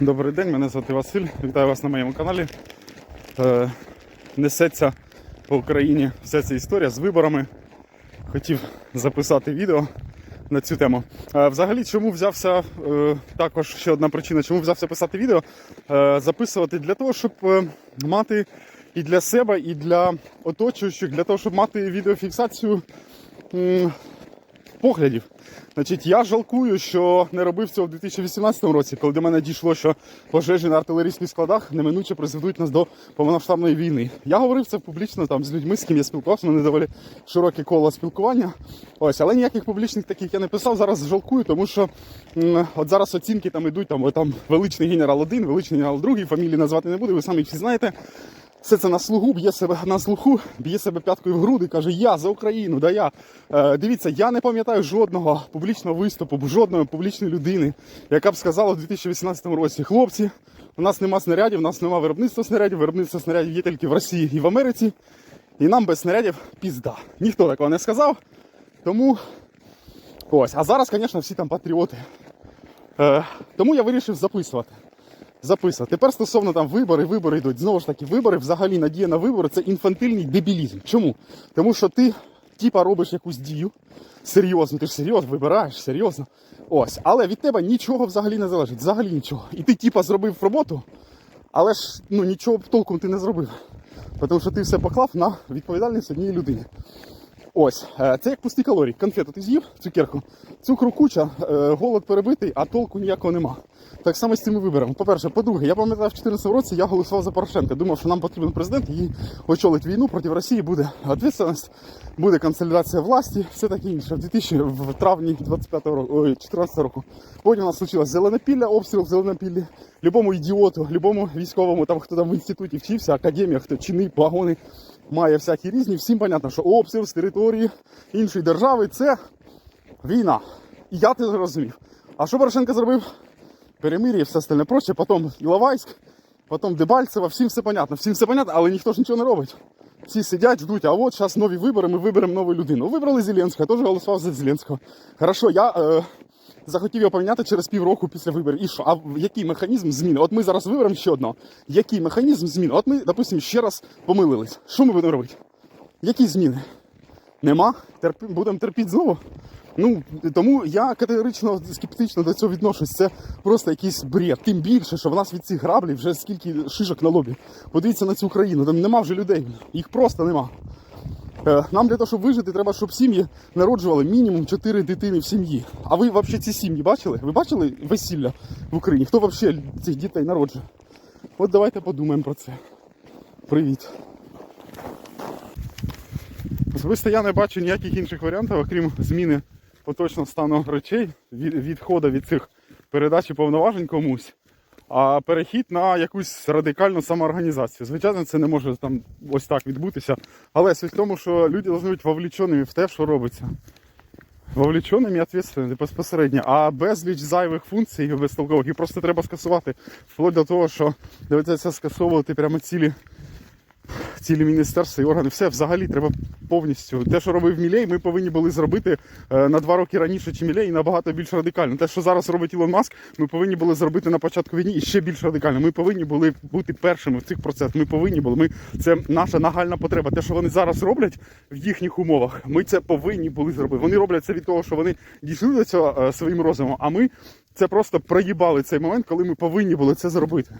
Добрий день, мене звати Василь. Вітаю вас на моєму каналі. Е, несеться по Україні вся ця історія з виборами. Хотів записати відео на цю тему. Е, взагалі, чому взявся е, також ще одна причина, чому взявся писати відео, записувати для того, щоб мати і для себе, і для оточуючих, для того, щоб мати відеофіксацію поглядів. Значить, я жалкую, що не робив цього в 2018 році, коли до мене дійшло, що пожежі на артилерійських складах неминуче призведуть нас до повномасштабної війни. Я говорив це публічно там з людьми, з ким я спілкувався, у мене доволі широке коло спілкування. Ось, але ніяких публічних таких я не писав. Зараз жалкую, тому що от зараз оцінки там ідуть, там, там величний генерал один, величний генерал другий, фамілії назвати не буду, ви самі всі знаєте. Все це на слугу, б'є себе на слуху, б'є себе п'яткою в груди, каже: Я за Україну, да я. Е, дивіться, я не пам'ятаю жодного публічного виступу, жодної публічної людини, яка б сказала в 2018 році: хлопці, у нас нема снарядів, у нас нема виробництва снарядів, виробництво снарядів є тільки в Росії і в Америці. І нам без снарядів пізда. Ніхто такого не сказав. Тому ось. А зараз, звісно, всі там патріоти. Е, тому я вирішив записувати записувати. Тепер стосовно там вибори, вибори йдуть. Знову ж таки, вибори, взагалі надія на вибори це інфантильний дебілізм. Чому? Тому що ти, типа, робиш якусь дію. Серйозно, ти ж серйозно вибираєш, серйозно. Ось, але від тебе нічого взагалі не залежить. Взагалі нічого. І ти, типа, зробив роботу, але ж ну, нічого толком ти не зробив. Тому що ти все поклав на відповідальність однієї людини. Ось, е, це як пусті калорії. Конфету ти з'їв, цукерку, цукру куча, е, голод перебитий, а толку ніякого нема. Так само з цими виборами. По-перше, по-друге, я пам'ятаю, в 2014 році я голосував за Порошенка. Думав, що нам потрібен президент, який очолить війну проти Росії, буде відповідальність, буде консолідація власті, все таке інше. В 2000, в травні 25 року, ой, 14 року. Потім у нас случилось зеленопілля, обстріл в зеленопіллі. Любому ідіоту, любому військовому, там хто там в інституті вчився, академія, хто чини, погони, має всякі різні. Всім понятно, що обстріл з території іншої держави це війна. І я це зрозумів. А що Порошенко зробив? Перемир'я і все остальне проще, потім Іловайськ, потім Дебальцево, всім все понятно, всім все понятно, але ніхто ж нічого не робить. Всі сидять, ждуть, а от зараз нові вибори, ми виберемо нову людину. Вибрали Зеленського, я теж голосував за Зеленського. Хорошо, я е, захотів його поміняти через півроку після виборів. І що? А який механізм зміни? От ми зараз виберемо ще одного. Який механізм зміни? От ми, допустимо, ще раз помилились. Що ми будемо робити? Які зміни? Нема? Терпі... Будемо терпіти знову? Ну, тому я категорично скептично до цього відношусь. Це просто якийсь бред. Тим більше, що в нас від цих граблів вже скільки шишок на лобі. Подивіться на цю країну, там нема вже людей. Їх просто нема. Е, Нам для того, щоб вижити, треба, щоб сім'ї народжували мінімум 4 дитини в сім'ї. А ви взагалі ці сім'ї бачили? Ви бачили весілля в Україні? Хто взагалі цих дітей народжує? От давайте подумаємо про це. Привіт. Особисто я не бачу ніяких інших варіантів, окрім зміни поточного стану речей, відходу від цих передач і повноважень комусь, а перехід на якусь радикальну самоорганізацію. Звичайно, це не може там ось так відбутися. Але суть в тому, що люди повинні бути вовліченими в те, що робиться. Вовліченими і відповідальними безпосередньо, а безліч зайвих функцій безтолкових, І просто треба скасувати. Вплоть до того, що доведеться скасовувати прямо цілі цілі міністерства і органи, все взагалі треба повністю. Те, що робив Мілей, ми повинні були зробити е, на два роки раніше, чи Мілей, і набагато більш радикально. Те, що зараз робить Ілон Маск, ми повинні були зробити на початку війни і ще більш радикально. Ми повинні були бути першими в цих процесах. Ми повинні були. Ми це наша нагальна потреба. Те, що вони зараз роблять в їхніх умовах, ми це повинні були зробити. Вони роблять це від того, що вони дійшли до цього е, своїм розумом. А ми це просто проїбали цей момент, коли ми повинні були це зробити.